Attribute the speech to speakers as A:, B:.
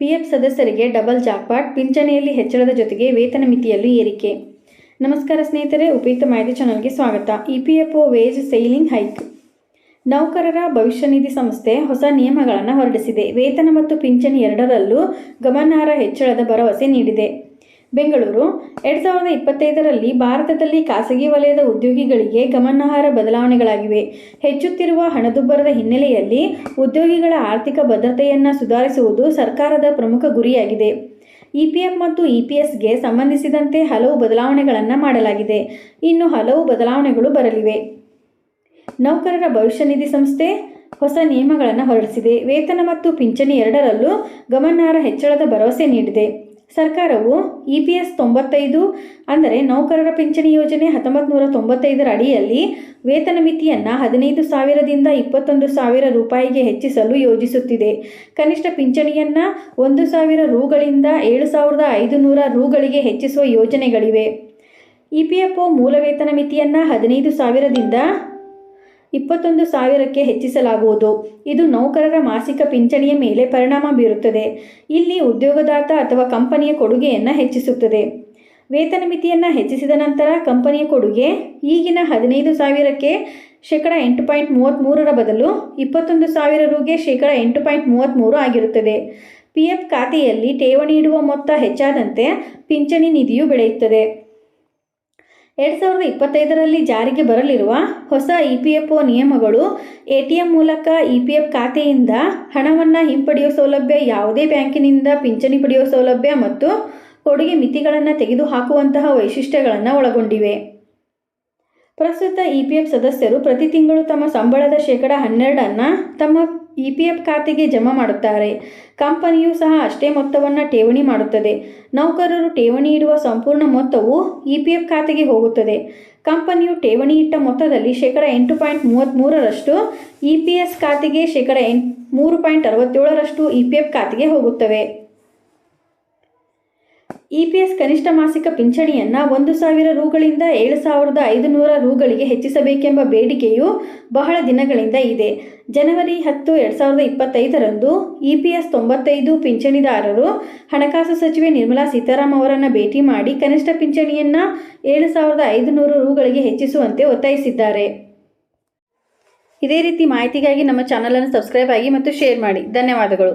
A: PF ಸದಸ್ಯರಿಗೆ double jackpot, ಪಿಂಚಣಿಯಲ್ಲಿ ಹೆಚ್ಚಳದ ಜೊತೆಗೆ ವೇತನ ಮಿತಿಯಲ್ಲೂ ಏರಿಕೆ. ನಮಸ್ಕಾರ ಸ್ನೇಹಿತರೆ, ಉಪಯುಕ್ತ ಮಾಹಿತಿ ಚಾನಲ್ಗೆ ಸ್ವಾಗತ. E P F O wage ceiling hike. ನೌಕರರ ಭವಿಷ್ಯ ನಿಧಿ ಸಂಸ್ಥೆ ಹೊಸ ನಿಯಮಗಳನ್ನು ಹೊರಡಿಸಿದೆ. ವೇತನ ಮತ್ತು ಪಿಂಚಣಿ ಎರಡರಲ್ಲೂ ಗಮನಾರ್ಹ ಹೆಚ್ಚಳದ ಭರವಸೆ ನೀಡಿದೆ. ಬೆಂಗಳೂರು. ಎರಡು ಸಾವಿರದ ಇಪ್ಪತ್ತೈದರಲ್ಲಿ ಭಾರತದಲ್ಲಿ ಖಾಸಗಿ ವಲಯದ ಉದ್ಯೋಗಿಗಳಿಗೆ ಗಮನಾರ್ಹ ಬದಲಾವಣೆಗಳಾಗಿವೆ. ಹೆಚ್ಚುತ್ತಿರುವ ಹಣದುಬ್ಬರದ ಹಿನ್ನೆಲೆಯಲ್ಲಿ ಉದ್ಯೋಗಿಗಳ ಆರ್ಥಿಕ ಭದ್ರತೆಯನ್ನು ಸುಧಾರಿಸುವುದು ಸರ್ಕಾರದ ಪ್ರಮುಖ ಗುರಿಯಾಗಿದೆ. ಇಪಿಎಫ್ ಮತ್ತು ಇಪಿಎಸ್ಗೆ ಸಂಬಂಧಿಸಿದಂತೆ ಹಲವು ಬದಲಾವಣೆಗಳನ್ನು ಮಾಡಲಾಗಿದೆ. ಇನ್ನು ಹಲವು ಬದಲಾವಣೆಗಳು ಬರಲಿವೆ. ನೌಕರರ ಭವಿಷ್ಯ ನಿಧಿ ಸಂಸ್ಥೆ ಹೊಸ ನಿಯಮಗಳನ್ನು ಹೊರಡಿಸಿದೆ. ವೇತನ ಮತ್ತು ಪಿಂಚಣಿ ಎರಡರಲ್ಲೂ ಗಮನಾರ್ಹ ಹೆಚ್ಚಳದ ಭರವಸೆ ನೀಡಿದೆ. ಸರ್ಕಾರವು ಇ ಪಿ ಎಸ್ ತೊಂಬತ್ತೈದು ಅಂದರೆ ನೌಕರರ ಪಿಂಚಣಿ ಯೋಜನೆ ಹತ್ತೊಂಬತ್ತು ನೂರ ತೊಂಬತ್ತೈದರ ಅಡಿಯಲ್ಲಿ ವೇತನ ಮಿತಿಯನ್ನು ಹದಿನೈದು ಸಾವಿರದಿಂದ ಇಪ್ಪತ್ತೊಂದು ಸಾವಿರ ರೂಪಾಯಿಗೆ ಹೆಚ್ಚಿಸಲು ಯೋಜಿಸುತ್ತಿದೆ. ಕನಿಷ್ಠ ಪಿಂಚಣಿಯನ್ನು ಒಂದು ಸಾವಿರ ರೂಗಳಿಂದ ಏಳು ಸಾವಿರದ ಐದು ನೂರ ರೂಗಳಿಗೆ ಹೆಚ್ಚಿಸುವ ಯೋಜನೆಗಳಿವೆ. ಇ ಪಿ ಎಫ್ ಒ ಮೂಲ ವೇತನ ಮಿತಿಯನ್ನು ಹದಿನೈದು ಸಾವಿರದಿಂದ ಇಪ್ಪತ್ತೊಂದು ಸಾವಿರಕ್ಕೆ ಹೆಚ್ಚಿಸಲಾಗುವುದು. ಇದು ನೌಕರರ ಮಾಸಿಕ ಪಿಂಚಣಿಯ ಮೇಲೆ ಪರಿಣಾಮ ಬೀರುತ್ತದೆ. ಇಲ್ಲಿ ಉದ್ಯೋಗದಾತ ಅಥವಾ ಕಂಪನಿಯ ಕೊಡುಗೆಯನ್ನು ಹೆಚ್ಚಿಸುತ್ತದೆ. ವೇತನ ಮಿತಿಯನ್ನು ಹೆಚ್ಚಿಸಿದ ನಂತರ ಕಂಪನಿಯ ಕೊಡುಗೆ ಈಗಿನ ಹದಿನೈದು ಸಾವಿರಕ್ಕೆ ಶೇಕಡ ಎಂಟು ಪಾಯಿಂಟ್ ಮೂವತ್ತ್ಮೂರರ ಬದಲು ಇಪ್ಪತ್ತೊಂದು ಸಾವಿರ ರುಗೆ ಶೇಕಡ ಎಂಟು ಪಾಯಿಂಟ್ ಮೂವತ್ತ್ಮೂರು ಆಗಿರುತ್ತದೆ. ಪಿ ಎಫ್ ಖಾತೆಯಲ್ಲಿ ಠೇವಣಿ ಇಡುವ ಮೊತ್ತ ಹೆಚ್ಚಾದಂತೆ ಪಿಂಚಣಿ ನಿಧಿಯು ಬೆಳೆಯುತ್ತದೆ. ಎರಡು ಸಾವಿರದ ಇಪ್ಪತ್ತೈದರಲ್ಲಿ ಜಾರಿಗೆ ಬರಲಿರುವ ಹೊಸ ಇ ಪಿ ಎಫ್ ಒ ನಿಯಮಗಳು ಎ ಟಿ ಎಂ ಮೂಲಕ ಇ ಪಿ ಎಫ್ ಖಾತೆಯಿಂದ ಹಣವನ್ನು ಹಿಂಪಡೆಯುವ ಸೌಲಭ್ಯ ಯಾವುದೇ ಬ್ಯಾಂಕಿನಿಂದ ಪಿಂಚಣಿ ಪಡೆಯುವ ಸೌಲಭ್ಯ ಮತ್ತು ಕೊಡುಗೆ ಮಿತಿಗಳನ್ನು ತೆಗೆದುಹಾಕುವಂತಹ ವೈಶಿಷ್ಟ್ಯಗಳನ್ನು ಒಳಗೊಂಡಿವೆ. ಪ್ರಸ್ತುತ ಇ ಪಿ ಎಫ್ ಸದಸ್ಯರು ಪ್ರತಿ ತಿಂಗಳು ತಮ್ಮ ಸಂಬಳದ ಶೇಕಡ ಹನ್ನೆರಡನ್ನು ತಮ್ಮ ಇ ಪಿ ಎಫ್ ಖಾತೆಗೆ ಜಮಾ ಮಾಡುತ್ತಾರೆ. ಕಂಪನಿಯು ಸಹ ಅಷ್ಟೇ ಮೊತ್ತವನ್ನು ಠೇವಣಿ ಮಾಡುತ್ತದೆ. ನೌಕರರು ಠೇವಣಿ ಇಡುವ ಸಂಪೂರ್ಣ ಮೊತ್ತವು ಇ ಪಿ ಎಫ್ ಖಾತೆಗೆ ಹೋಗುತ್ತದೆ. ಕಂಪನಿಯು ಠೇವಣಿ ಇಟ್ಟ ಮೊತ್ತದಲ್ಲಿ ಶೇಕಡ ಎಂಟು ಪಾಯಿಂಟ್ ಮೂವತ್ತ್ಮೂರರಷ್ಟು ಇ ಪಿ ಎಸ್ ಖಾತೆಗೆ ಶೇಕಡ ಎಂಟು ಮೂರು ಪಾಯಿಂಟ್ ಅರವತ್ತೇಳರಷ್ಟು ಇ ಪಿ ಎಫ್ ಖಾತೆಗೆ ಹೋಗುತ್ತವೆ. ಇ ಪಿ ಎಸ್ ಕನಿಷ್ಠ ಮಾಸಿಕ ಪಿಂಚಣಿಯನ್ನು ಒಂದು ಸಾವಿರ ರೂಗಳಿಂದ ಏಳು ಸಾವಿರದ ಐದುನೂರ ರೂಗಳಿಗೆ ಹೆಚ್ಚಿಸಬೇಕೆಂಬ ಬೇಡಿಕೆಯು ಬಹಳ ದಿನಗಳಿಂದ ಇದೆ. ಜನವರಿ ಹತ್ತು, ಎರಡು ಸಾವಿರದ ಇಪ್ಪತ್ತೈದರಂದು ಇ ಪಿ ಎಸ್ ತೊಂಬತ್ತೈದು ಪಿಂಚಣಿದಾರರು ಹಣಕಾಸು ಸಚಿವೆ ನಿರ್ಮಲಾ ಸೀತಾರಾಮ್ ಅವರನ್ನು ಭೇಟಿ ಮಾಡಿ ಕನಿಷ್ಠ ಪಿಂಚಣಿಯನ್ನು ಏಳು ಸಾವಿರದ ಐದುನೂರು ರೂಗಳಿಗೆ ಹೆಚ್ಚಿಸುವಂತೆ ಒತ್ತಾಯಿಸಿದ್ದಾರೆ. ಇದೇ ರೀತಿ ಮಾಹಿತಿಗಾಗಿ ನಮ್ಮ ಚಾನಲನ್ನು ಸಬ್ಸ್ಕ್ರೈಬ್ ಆಗಿ ಮತ್ತು ಶೇರ್ ಮಾಡಿ. ಧನ್ಯವಾದಗಳು.